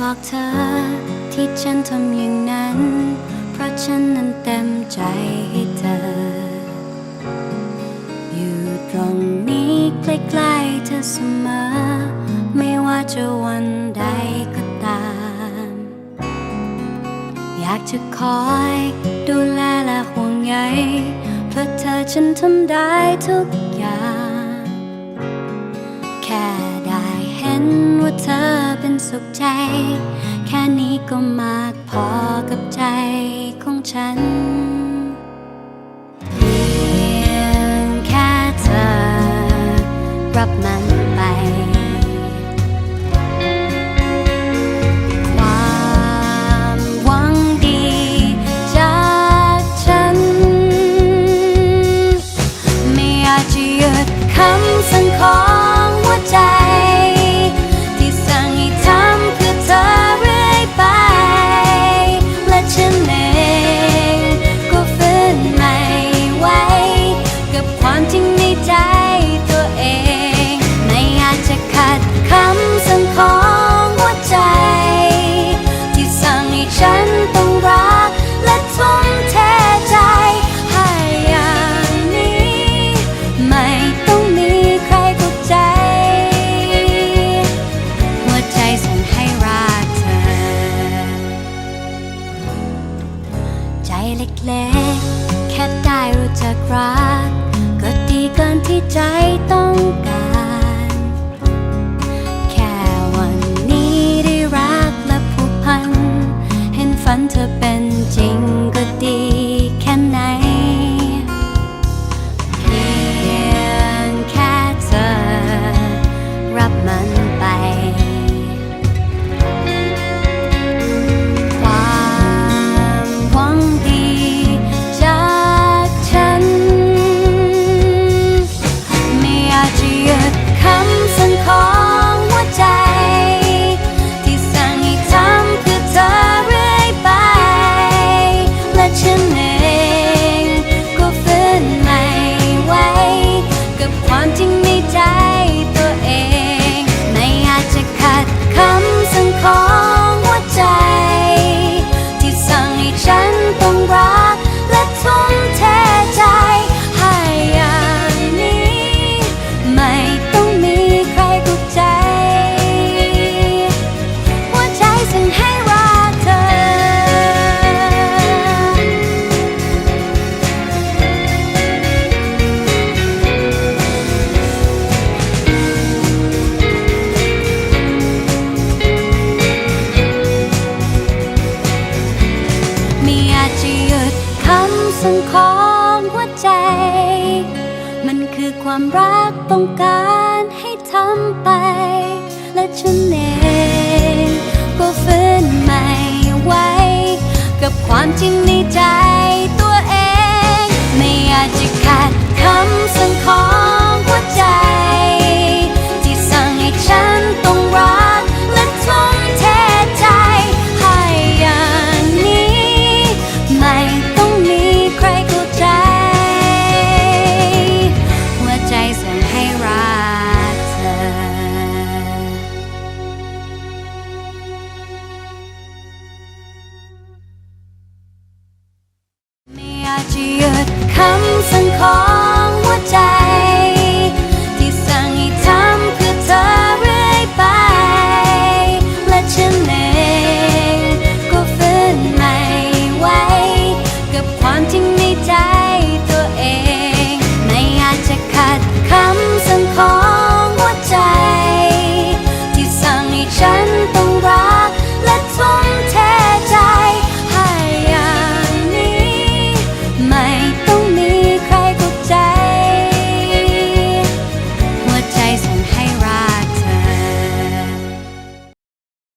บอกเธอที่ฉันทำอย่างนั้น เพราะฉันนั้นเต็มใจให้เธอ อยู่ตรงนี้ใกล้ๆเธอเสมอ ไม่ว่าจะวันใดก็ตาม อยากจะคอยดูแลและห่วงใยเพื่อเธอฉันทำได้ทุกอย่าง สุขใจ แค่นี้ก็มากพอกับใจของฉัน ล็ก แค่ได้รู้จักรัก ก็ดีเกินที่ใจต้องการ แค่วันนี้ได้รักและผูกพัน เห็นฝันเธอเป็นจริง ที่ฉันต้องรัก ฉันของหัวใจ มันคือความรักต้องการให้ทำไป และฉันเองก็ฟื้นใหม่ไว้ กับความจริงนี้